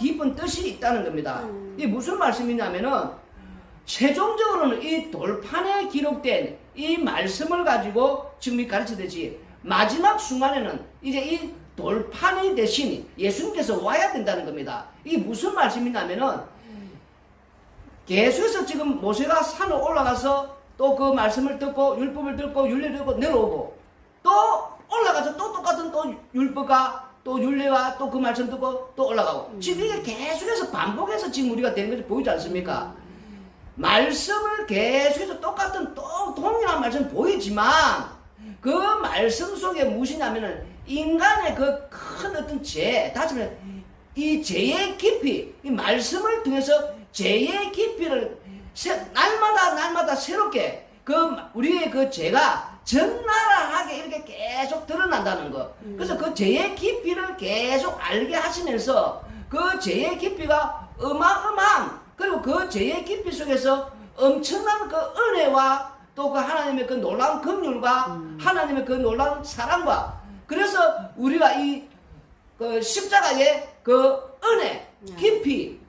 깊은 뜻이 있다는 겁니다. 음. 이게 무슨 말씀이냐면은 최종적으로는 이 돌판에 기록된 이 말씀을 가지고 지금 이 가르쳐되지 마지막 순간에는 이제 이 돌판이 대신 예수님께서 와야 된다는 겁니다. 이게 무슨 말씀이냐면은 계속해서 지금 모세가 산을 올라가서 또 그 말씀을 듣고 율법을 듣고 윤례를 듣고 내려오고 또 올라가서 또 똑같은 또 율법과 또 윤례와 또 그 말씀 듣고 또 올라가고. 지금 이게 계속해서 반복해서 지금 우리가 되는 것이 보이지 않습니까? 말씀을 계속해서 똑같은 또 동일한 말씀 보이지만 그 말씀 속에 무엇이냐면은 인간의 그 큰 어떤 죄, 다시 말해. 이 죄의 깊이, 이 말씀을 통해서 죄의 깊이를 새- 날마다 날마다 새롭게 그 우리의 그 죄가 이렇게 계속 드러난다는 거. 그래서 그 죄의 깊이를 계속 알게 하시면서 그 죄의 깊이가 어마어마한 그리고 그 죄의 깊이 속에서 엄청난 그 은혜와 또 그 하나님의 그 놀라운 긍휼과 하나님의 그 놀라운 사랑과 그래서 우리가 이 그 십자가의 그 은혜 깊이